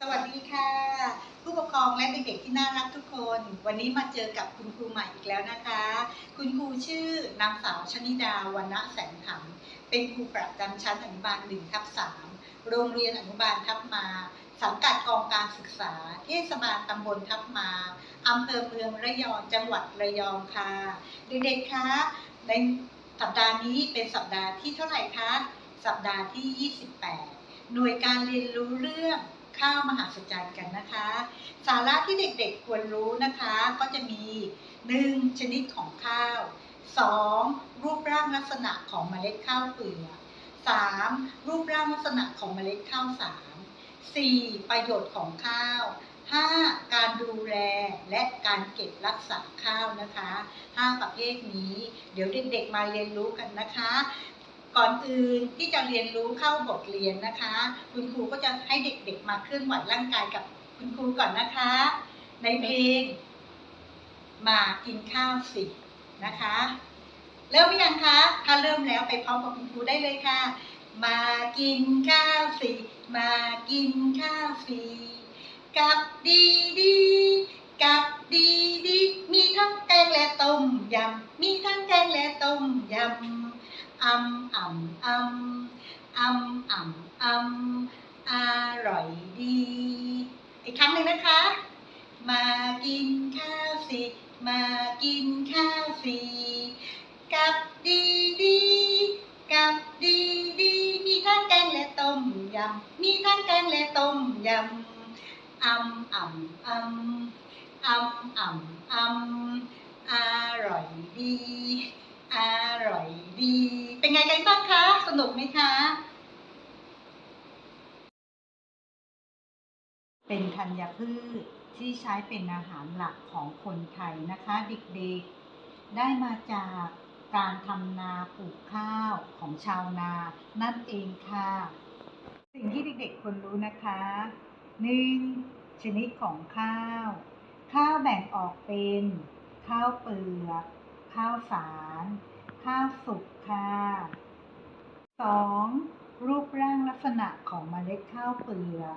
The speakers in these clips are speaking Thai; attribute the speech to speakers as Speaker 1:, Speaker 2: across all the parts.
Speaker 1: สวัสดีค่ะ ผู้ปกครองและเด็กๆที่น่ารักทุกคน วันนี้มาเจอกับคุณครูใหม่อีกแล้วนะคะ คุณครูชื่อนางสาวชนิดาวันณะแสงธรรมเป็นครูประจำชั้นอนุบาล1ทับ3โรงเรียนอนุบาลทับมา สังกัดกองการศึกษา เทศบาลตำบลทับมาอำเภอเมืองระยองจังหวัดระยองค่ะ เด็กๆคะในสัปดาห์นี้เป็นสัปดาห์ที่เท่าไหร่คะสัปดาห์ที่ 28 หน่วยการเรียนรู้เรื่อง ข้าวมหาสจรรย์กันนะคะ สาระที่เด็กๆควรรู้นะคะก็จะมี 1. ชนิดของข้าว 2. รูปร่างลักษณะของเมล็ดข้าวเปลือก 3. รูปร่างลักษณะของเมล็ดข้าวสาร 4. ประโยชน์ของข้าว 5. การดูแลและการเก็บรักษาข้าวนะคะ 5 ประเภทนี้ เดี๋ยวเด็กๆมาเรียนรู้กันนะคะ ก่อนอื่นที่จะเรียนรู้เข้าบทเรียนนะคะ คุณครูก็จะให้เด็กๆมาเคลื่อนไหวร่างกายกับคุณครูก่อนนะคะ ในเพลง มากินข้าวสินะคะ เริ่มหรือยังคะ ถ้าเริ่มแล้วไปพร้อมกับคุณครูได้เลยค่ะ มากินข้าวสิมากินข้าวสิกับดีดีกับดีดีมีทั้งแกงและต้มยำมีทั้งแกงและต้มยำ อ่ำอัมอัมอ่ำอัมอร่อยดี อีกครั้งหนึ่งนะคะ มากินข้าวสิ มากินข้าวสิกับดีดีกับดีดีมีทั้งแกงและต้มยำ มีทั้งแกงและต้มยำอัมอ่ำอัมอัมอ่ำอัมอร่อยดี อร่อยดี เป็นไงกันบ้างคะ สนุกไหมคะ เป็นธัญพืชที่ใช้เป็นอาหารหลักของคนไทยนะคะเด็กๆ ได้มาจากการทำนาปลูกข้าวของชาวนา นั่นเองค่ะ สิ่งที่เด็กๆควรรู้นะคะ 1. ชนิดของข้าว ข้าวแบ่งออกเป็น ข้าวเปลือก ข้าวสาร ข้าวสุกค่ะ 2. รูปร่างลักษณะของเมล็ดข้าวเปลือก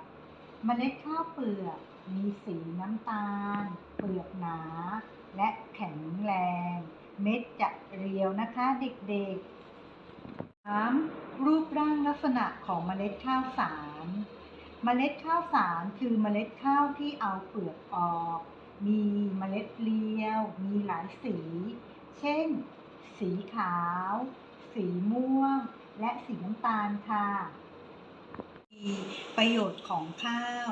Speaker 1: เมล็ดข้าวเปลือกมีสีน้ำตาล เปลือกหนา และแข็งแรง เม็ดจะเรียวนะคะเด็กๆ 3. รูปร่างลักษณะของเมล็ดข้าวสาร เมล็ดข้าวสารคือเมล็ดข้าวที่เอาเปลือกออก มีเมล็ดเรียว มีหลายสี เช่น สีขาว สีม่วง และสีน้ำตาลค่ะ ประโยชน์ของข้าว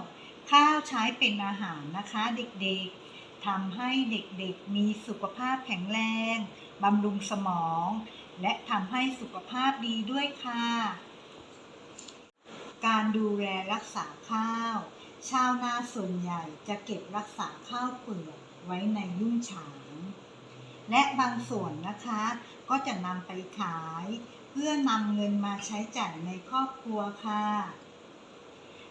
Speaker 1: ข้าวใช้เป็นอาหารนะคะเด็กๆทำให้เด็กๆมีสุขภาพแข็งแรงบำรุงสมอง และทำให้สุขภาพดีด้วยค่ะ การดูแลรักษาข้าว ชาวนาส่วนใหญ่จะเก็บรักษาข้าวเปลือกไว้ในยุ่งฉางและบางส่วนนะคะก็จะนำไปขาย พื่อนำเงินมาใช้จ่ายในครอบครัวค่ะ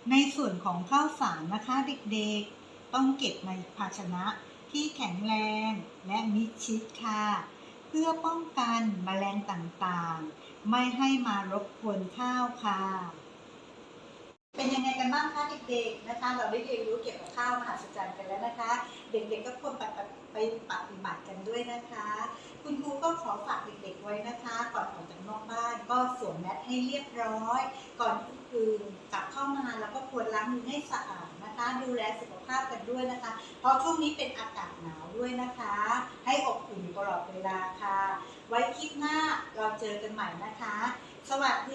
Speaker 1: ในส่วนของข้าวสารนะคะเด็กๆ ต้องเก็บในภาชนะที่แข็งแรงและมิดชิดค่ะ เพื่อป้องกันแมลงต่างๆ ไม่ให้มารบกวนข้าวค่ะ เป็นยังไงกันบ้างคะเด็กๆนะคะ เราได้เรียนรู้เกี่ยวกับข้าวมหาศจรรย์กันแล้วนะคะ เด็กๆก็ควรไปไปปฏิบัติกันด้วยนะคะ คุณครูก็ขอฝากเด็กๆไว้นะคะ ก่อนออกจาก วมแมสให้เรียบร้อย ก่อนอื่นกลับเข้ามาแล้วก็ควรล้างมือให้สะอาดนะคะ ดูแลสุขภาพกันด้วยนะคะ เพราะช่วงนี้เป็นอากาศหนาวด้วยนะคะ ให้อบอุ่นตลอดเวลาค่ะ ไว้คลิปหน้าเราเจอกันใหม่นะคะ สวัสดี